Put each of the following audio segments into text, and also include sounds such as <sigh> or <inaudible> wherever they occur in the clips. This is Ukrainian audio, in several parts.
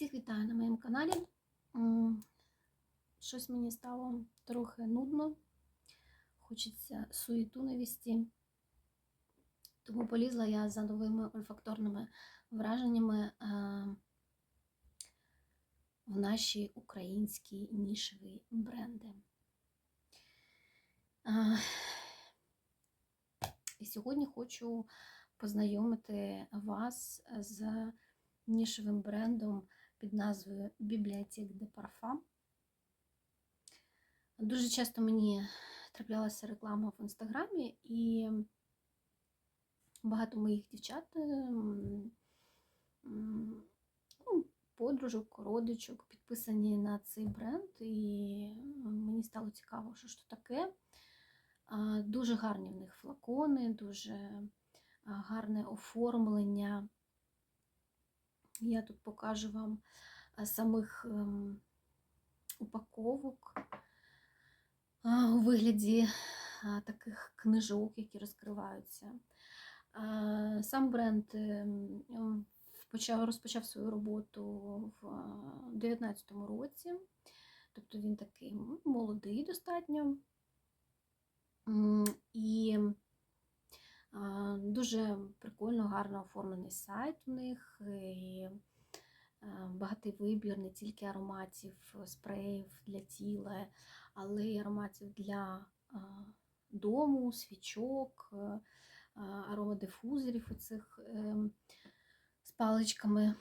Всіх вітаю на моєму каналі. Щось мені стало трохи нудно. Хочеться суєту навісті. Тому полізла я за новими ольфакторними враженнями е, в наші українські нішеві бренди. Е, І сьогодні хочу познайомити вас з нішевим брендом під назвою Bibliothèque de Parfum. Дуже часто мені траплялася реклама в інстаграмі, і багато моїх дівчат, м, м, ну, подружок, родичок підписані на цей бренд, і мені стало цікаво, що ж то таке. Дуже гарні в них флакони, дуже гарне оформлення. Я тут покажу вам самих упаковок у вигляді таких книжок, які розкриваються. Сам бренд ем, ем, почав, розпочав свою роботу в 2019 році, тобто він такий молодий достатньо. М, І а, дуже прикольно, гарно оформлений сайт у них. І е, багатий вибір не тільки ароматів, спреїв для тіла, але й ароматів для дому, свічок, е, аромадифузорів оцих з паличками.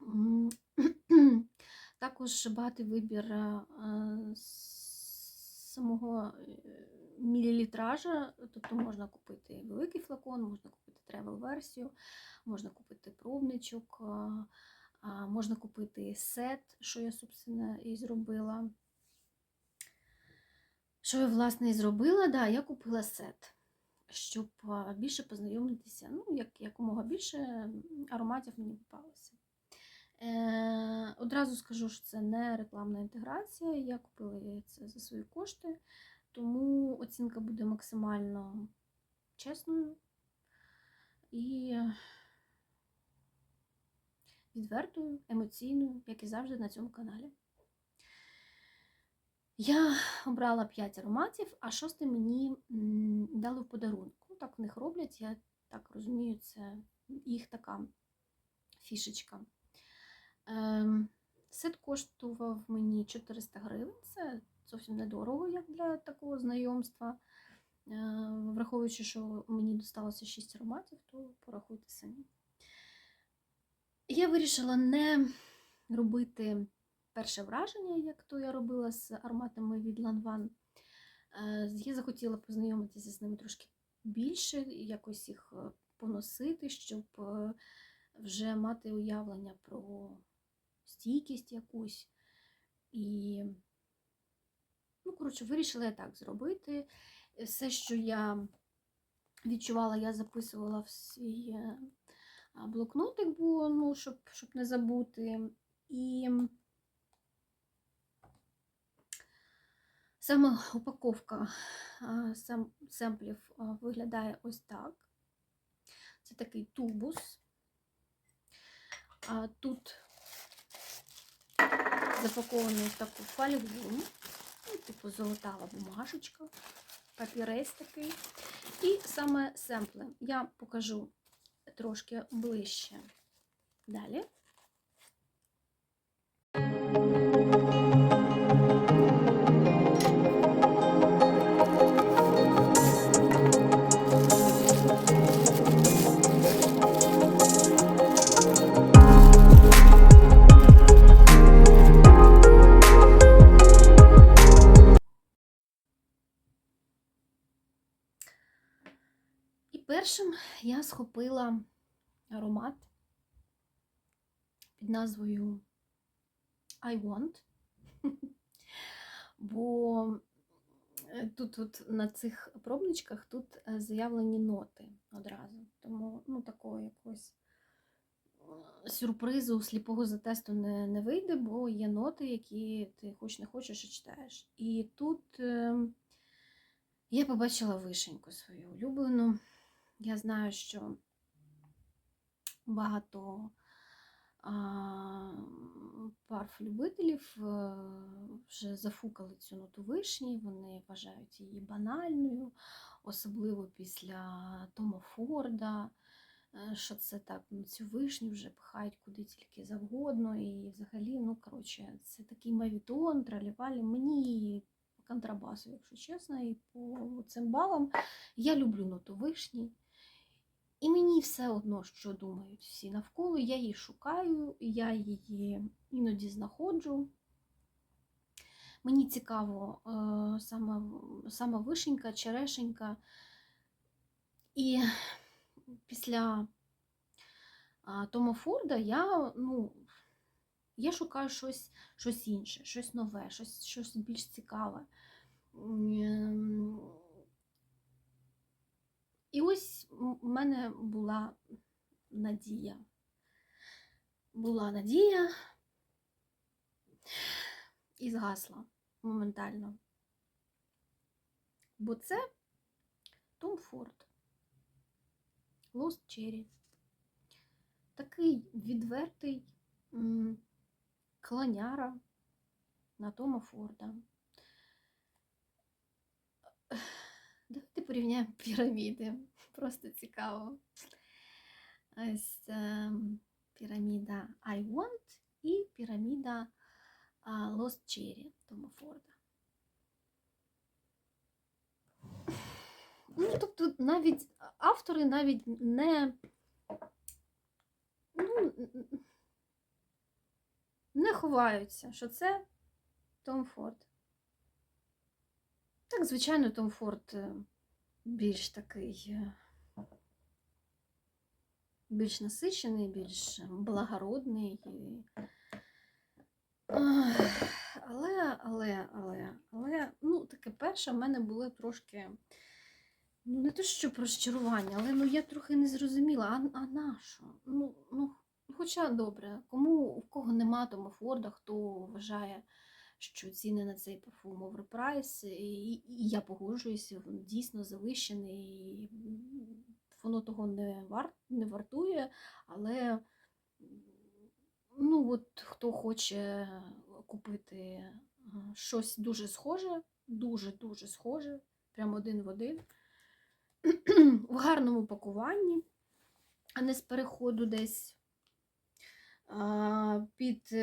<clears throat> Також багатий вибір е, самого е, мілілітража, тобто можна купити великий флакон, можна купити тревел-версію, можна купити пробничок, можна купити сет, що я, собственно, і зробила. Що я, власне, і зробила? Да, я купила сет, щоб більше познайомитися, ну, як, якомога більше ароматів мені попалося. Е, одразу скажу, що це не рекламна інтеграція. Я купила це за свої кошти, тому оцінка буде максимально чесною і відвертою, емоційною, як і завжди на цьому каналі. Я обрала 5 ароматів, а шостий мені дали в подарунку. Так в них роблять, я так розумію, це їх така фішечка. Ем, Сет коштував мені 400 гривень. Це зовсім недорого, як для такого знайомства. Е, Враховуючи, що мені досталося 6 ароматів, то порахуйте самі. Я вирішила не робити перше враження, як то я робила з ароматами від Lanvin. Е, Я захотіла познайомитися з ними трошки більше, якось їх е, поносити, щоб вже мати уявлення про стійкість якусь. І, ну, коротше, вирішила я так зробити. Все, що я відчувала, я записувала в свій е, блокнотик, бо, ну, щоб, щоб не забути. І саме упаковка сам, семплів виглядає ось так. Це такий тубус. Тут запакований в таку фольгу, ну, типу золотава бумажечка, папірець такий. І саме семпли я покажу трошки ближче. Далі. Я схопила аромат під назвою I Want. <laughs> Бо е, тут от на цих пробничках тут е, заявлені ноти одразу. Тому ну, такого якогось е, сюрпризу сліпого затесту не, не вийде, бо є ноти, які ти хоч не хочеш і читаєш. І тут я побачила вишеньку свою улюблену. Я знаю, що багато парф-любителів е, вже зафукали цю ноту вишні, вони вважають її банальною, особливо після Тома Форда, е, що це так, ну, цю вишню вже пхають куди тільки завгодно. І взагалі, ну, коротше, це такий мавітон, тралівалі. Мені контрабасу, якщо чесно, і по цимбалам. Я люблю ноту вишні. І мені все одно, що думають всі навколо, я її шукаю, я її іноді знаходжу. Мені цікаво е, саме, саме вишенька, черешенька. І після Тома Форда я, ну, я шукаю щось, щось інше, щось нове, щось, щось більш цікаве. І ось в мене була надія. Була надія і згасла моментально. Бо це Том Форд. Lost Cherry. Такий відвертий м, клоняра на Тома Форда. Порівняємо <laughs> піраміди. Просто цікаво. Ось ем, піраміда I Want і піраміда Lost Cherry Тома Форда. Ну, тобто навіть автори навіть не, ну, не ховаються, що це Том Форд. Так, звичайно, Том Форд е, більш такий, е, більш насичений, більш благородний. Але, але, але, але, ну, таке перше в мене було трошки, ну, не те, що розчарування, але ну, я трохи не зрозуміла, а, а на що? Ну, ну, хоча добре, кому, в кого нема Тома Форда, хто вважає, що ціни на цей парфум оверпрайс, і, і я погоджуюся, він дійсно завищений, і воно того не, вар, не вартує, але ну, от, хто хоче купити щось дуже схоже, дуже-дуже схоже, прям один в один, <clears throat> в гарному пакуванні, а не з переходу десь під.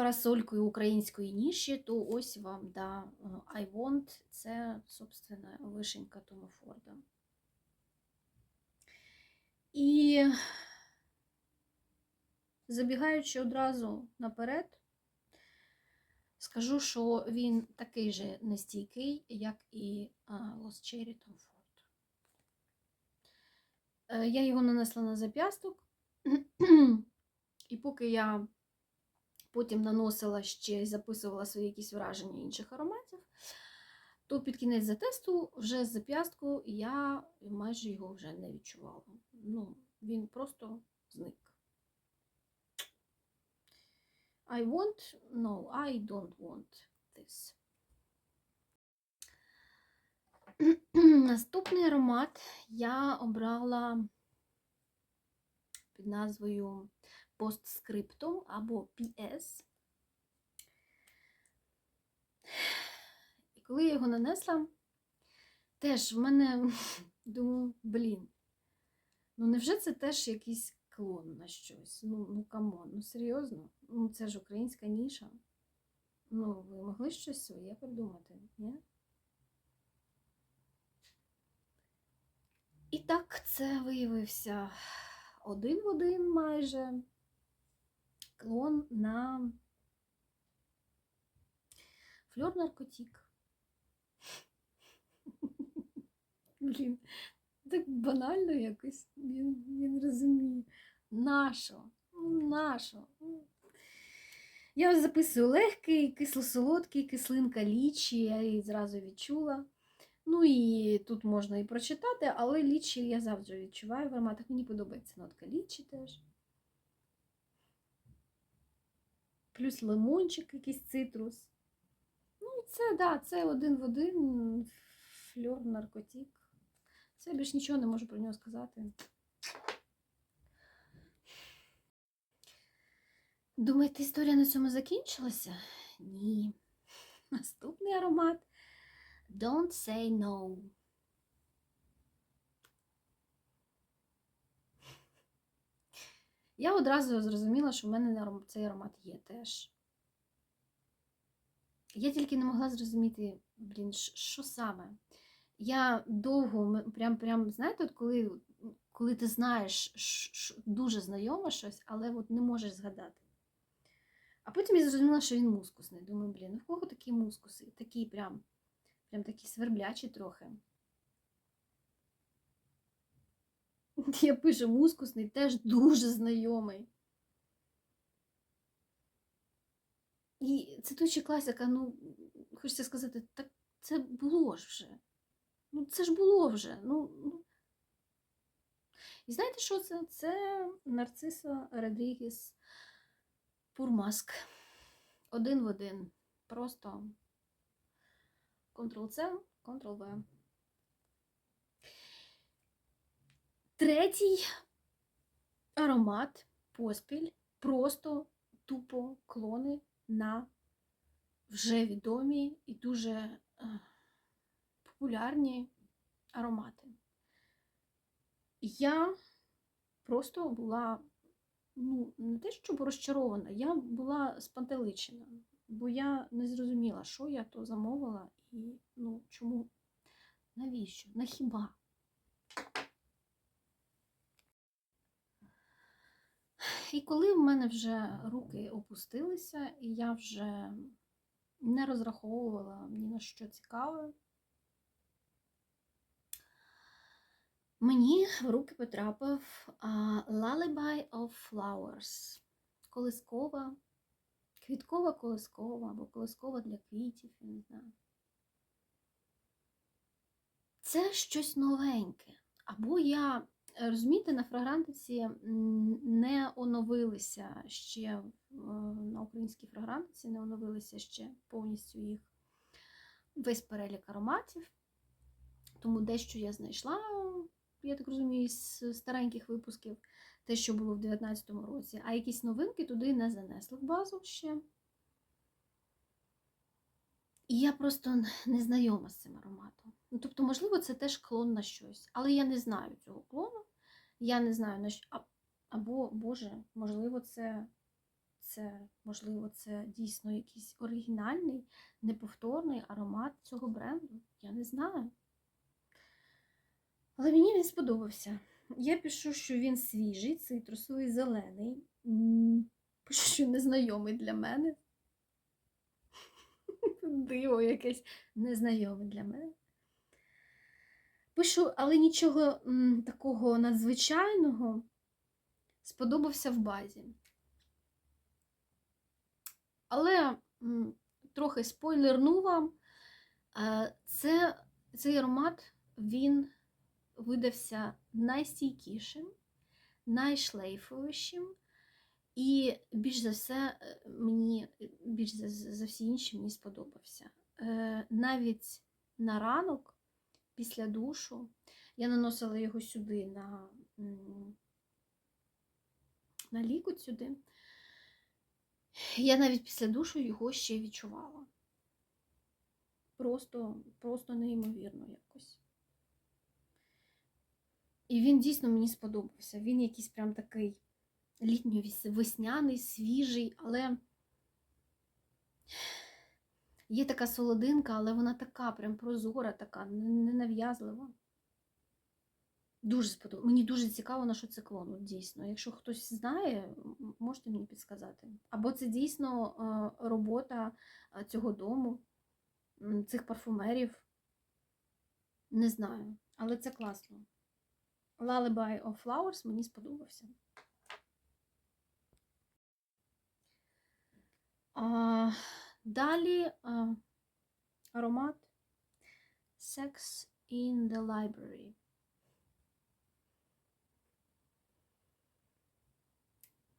Парасолькою української ніші, то ось вам да, е, I want це, собственно, вишенька Тома Форда. І забігаючи одразу наперед, скажу, що він такий же нестійкий, як і Lost Cherry Tom Ford. Е, Я його нанесла на зап'ясток, <clears throat> і поки я потім наносила ще й записувала свої якісь враження інших ароматів, то під кінець затесту вже з зап'ястку я майже його вже не відчувала. Ну, він просто зник. I want, no, I don't want this. <clears throat> Наступний аромат я обрала під назвою постскриптум або PS. І коли я його нанесла, теж в мене <laughs> думаю, блін, ну невже це теж якийсь клон на щось? Ну, ну камон, ну серйозно? Ну це ж українська ніша. Ну, ви могли щось своє придумати, ні? І так це виявився один в один майже клон на фльор наркотик. <laughs> Блін, так банально якось. Я не розумію. Нащо? Ну. Ну, Я записую легкий, кисло-солодкий, кислинка лічі, я її зразу відчула. Ну і тут можна і прочитати, але лічі я завжди відчуваю в ароматах. Мені подобається нотка лічі теж. Плюс лимончик, якийсь цитрус. Ну, це, да, це один в один фльор наркотик. Це більш нічого не можу про нього сказати. Думаєте, історія на цьому закінчилася? Ні. Наступний аромат Don't say no. Я одразу зрозуміла, що в мене цей аромат є теж. Я тільки не могла зрозуміти, блін, що саме. Я довго, прям, прям, знаєте, от коли, коли ти знаєш, ш- дуже знайоме щось, але от не можеш згадати. А потім я зрозуміла, що він мускусний. Думаю, блін, ну в кого такі мускуси? Такі прям, прям такі сверблячі трохи. <laughs> Я пишу мускусний, теж дуже знайомий. І точно класика, ну, хочеться сказати, так це було ж вже. Ну, це ж було вже. Ну, ну. І знаєте, що це? Це Нарцисо Родрігес Пурмаск. Один в один. Просто Ctrl-C, Ctrl-V. Третій аромат поспіль. Просто тупо клони на вже відомі і дуже е, популярні аромати. Я просто була, ну, не те, щоб розчарована, я була спантеличена, бо я не зрозуміла, що я то замовила і ну, чому, навіщо, на І коли в мене вже руки опустилися, і я вже не розраховувала ні на що цікаве, мені в руки потрапив Lullaby of Flowers. Колискова, квіткова колискова або колискова для квітів, я не знаю. Це щось новеньке. Або я Розумієте, на фрагрантиці не оновилися ще е, на українській фрагрантиці, не оновилися ще повністю їх весь перелік ароматів. Тому дещо я знайшла, я так розумію, з стареньких випусків, те, що було в 2019 році, а якісь новинки туди не занесли в базу ще. І я просто не знайома з цим ароматом. Ну, тобто, можливо, це теж клон на щось, але я не знаю цього клону. Я не знаю на що. Або, Боже, можливо, це, це, можливо, це дійсно якийсь оригінальний, неповторний аромат цього бренду. Я не знаю. Але мені він сподобався. Я пишу, що він свіжий, цитрусовий, зелений. Пишу, що незнайомий для мене. <laughs> Диво якесь незнайоме для мене. Пишу, але нічого м, такого надзвичайного сподобався в базі. Але м, трохи спойлерну вам, е, це, цей аромат він видався найстійкішим, найшлейфовішим, і більш за все, е, мені більш за, за всі інші мені сподобався. Е, навіть на ранок після душу. Я наносила його сюди на на лікоть сюди. Я навіть після душу його ще відчувала. Просто, просто неймовірно якось. І він дійсно мені сподобався. Він якийсь прям такий літньо-весняний, свіжий, але Є така солодинка, але вона така, прям прозора, така, ненав'язлива. Дуже сподобалося. Мені дуже цікаво, на що це клон, дійсно. Якщо хтось знає, можете мені підсказати. Або це дійсно робота цього дому, цих парфумерів. Не знаю, але це класно. Lullaby of Flowers мені сподобався. А... Далі а, аромат Sex in the Library.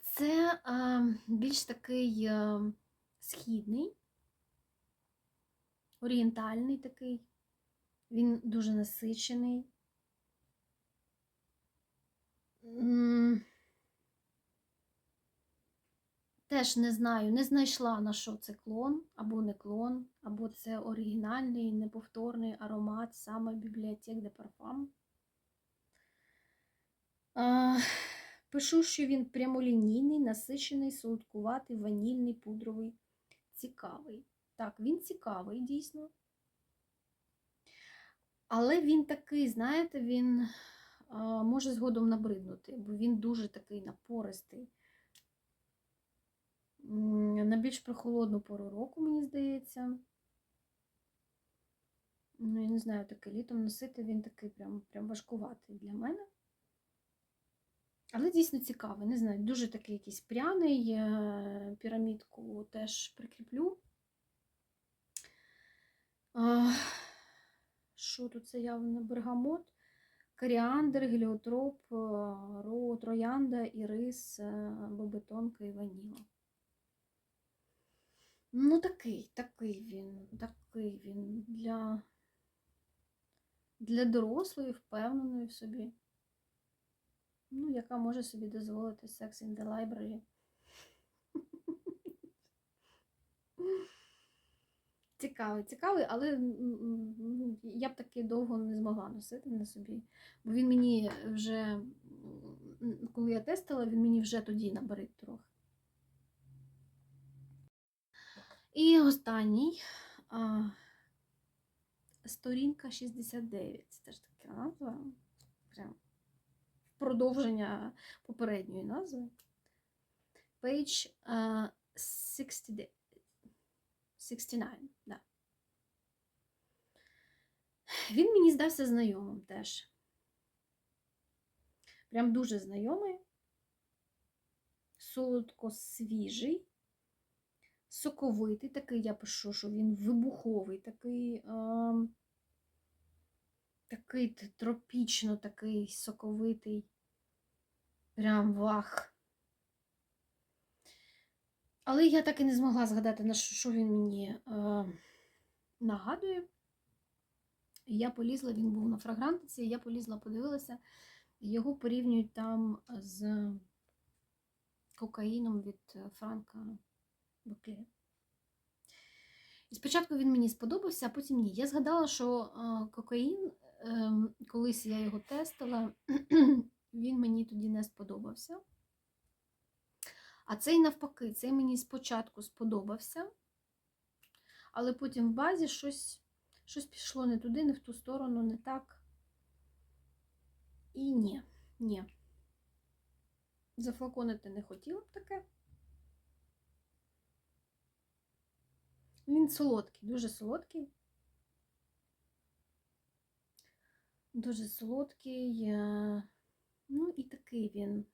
Це а, більш такий а, східний, орієнтальний такий, він дуже насичений. Теж не знаю, не знайшла на що це клон, або не клон, або це оригінальний, неповторний аромат саме бібліотек де парфам. А, пишу, що він прямолінійний, насичений, солодкуватий, ванільний, пудровий, цікавий. Так, він цікавий, дійсно. Але він такий, знаєте, він а, може згодом набриднути, бо він дуже такий напористий. На більш прохолодну пору року, мені здається. Ну, я не знаю, таке літом носити він такий прям, прям важкуватий для мене. Але дійсно цікавий, не знаю, дуже такий якийсь пряний, пірамідку теж прикріплю. Що тут це явно? Бергамот, коріандр, геліотроп, е, ро, троянда, ірис, бобетонка і ваніла. Ну, такий, такий він, такий він для, для дорослої, впевненої в собі. Ну, яка може собі дозволити Sex in the Library. <laughs> Цікавий, цікавий, але я б таки довго не змогла носити на собі. Бо він мені вже, коли я тестила, він мені вже тоді набрид трохи. І останній а, сторінка 69. Це теж така назва. Прям продовження попередньої назви. Page а, 69. 69, да. Він мені здався знайомим теж. Прям дуже знайомий, солодко свіжий, соковитий, такий я пишу, що він вибуховий, такий, е, такий тропічно такий соковитий. Прям вах. Але я так і не змогла згадати, на що він мені е, нагадує. Я полізла, він був на фрагрантиці, я полізла, подивилася, його порівнюють там з кокаїном від е, Франка Бекле. І спочатку він мені сподобався, а потім ні. Я згадала, що кокаїн, е, колись я його тестила, <clears throat> він мені тоді не сподобався. А цей навпаки, цей мені спочатку сподобався, але потім в базі щось, щось пішло не туди, не в ту сторону, не так. І ні, ні. Зафлаконити не хотіла б таке. Він солодкий, дуже солодкий. Дуже солодкий. е, Ну і такий він.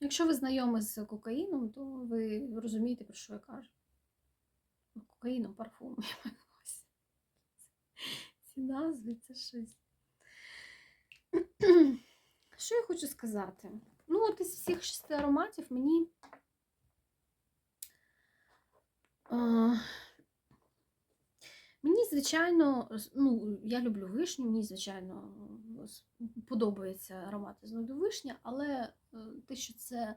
Якщо ви знайомі з кокаїном, то ви розумієте, про що я кажу. Кокаїном, парфумом, <laughs> я маю увазі. Ці назви це щось. Що я хочу сказати? Ну, от із всіх шести ароматів мені. Мені, звичайно, ну, я люблю вишню, мені, звичайно, подобається аромати з ноду вишня, але е, те, що це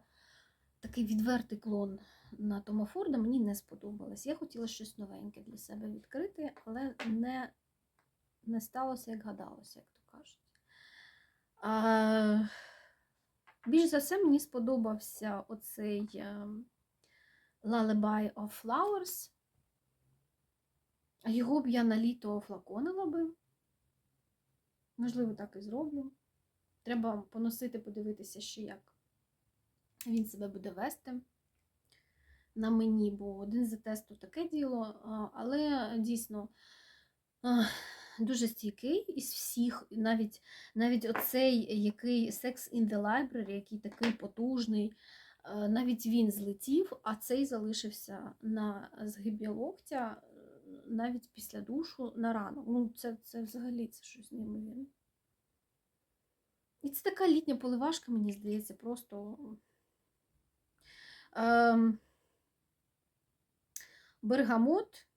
такий відвертий клон на Тома Форда, мені не сподобалось. Я хотіла щось новеньке для себе відкрити, але не, не сталося, як гадалося, як то кажуть. А, більш за все, мені сподобався оцей е, Lullaby of Flowers. Його б я на літо флаконила би. Можливо, так і зроблю. Треба поносити, подивитися, ще як він себе буде вести на мені, бо один за тесту таке діло, але дійсно дуже стійкий із всіх, навіть навіть оцей який Sex in the Library, який такий потужний, а, навіть він злетів, а цей залишився на згибі локтя е, навіть після душу на ранок. Ну, це, це взагалі це щось неймовірне. І це така літня поливашка, мені здається, просто. Ем, бергамот,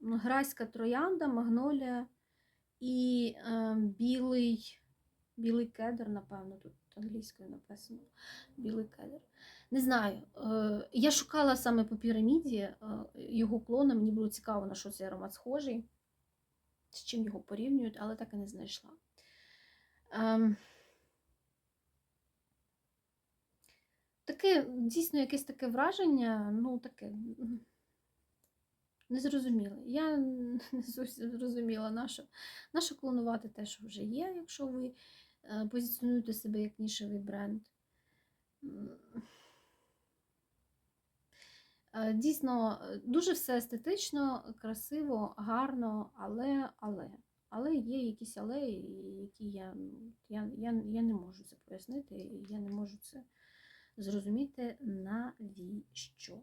грайська троянда, магнолія і ем, білий Білий кедр, напевно, тут англійською написано. Білий кедр. Не знаю. Е, Я шукала саме по піраміді е, його клона. Мені було цікаво, на що цей аромат схожий, з чим його порівнюють, але так і не знайшла. Ем, Таке дійсно якесь таке враження, ну таке незрозуміле. Я <laughs> не зовсім зрозуміла, на що, на що клонувати те, що вже є, якщо ви е, позиціонуєте себе як нішевий бренд. Е, Дійсно, е, дуже все естетично, красиво, гарно, але, але, але є якісь але, які я, я, я, я не можу це пояснити, я не можу це зрозуміти навіщо.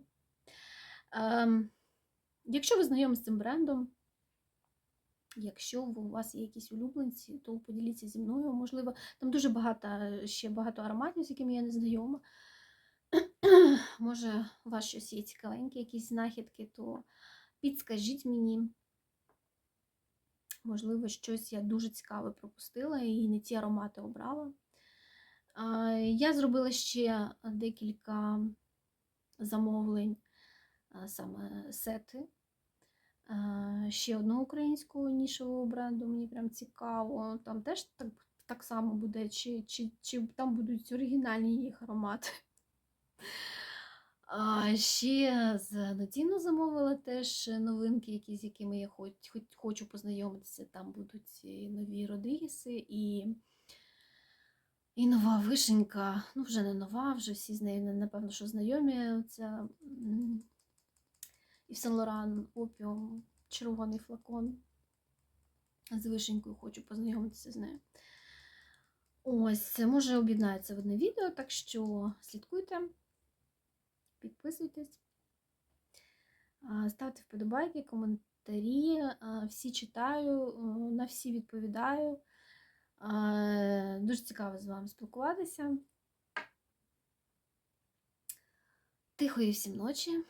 Ем, якщо ви знайомі з цим брендом, якщо у вас є якісь улюбленці, то поділіться зі мною. Можливо, там дуже багато ще багато ароматів, з якими я не знайома. Може, у вас щось є цікавенькі, якісь знахідки, то підскажіть мені. Можливо, щось я дуже цікаве пропустила і не ті аромати обрала. Я зробила ще декілька замовлень, саме сети. Ще одного українського нішевого бренду, мені прям цікаво. Там теж так, так само буде, чи, чи, чи там будуть оригінальні їх аромати. А ще з Нотіно замовила теж новинки, які, з якими я хоч, хоч, хочу познайомитися. Там будуть і нові Родрігеси і, і нова вишенька. Ну, вже не нова, вже всі з нею, напевно, що знайомі. Оця і Сен Лоран Опіум, червоний флакон. З вишенькою хочу познайомитися з нею. Ось, може об'єднається в одне відео, так що слідкуйте. Підписуйтесь, ставте вподобайки, коментарі. Всі читаю, на всі відповідаю. Дуже цікаво з вами спілкуватися. Тихої всім ночі.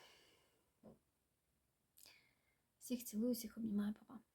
Всіх цілую, всіх обнімаю, папа.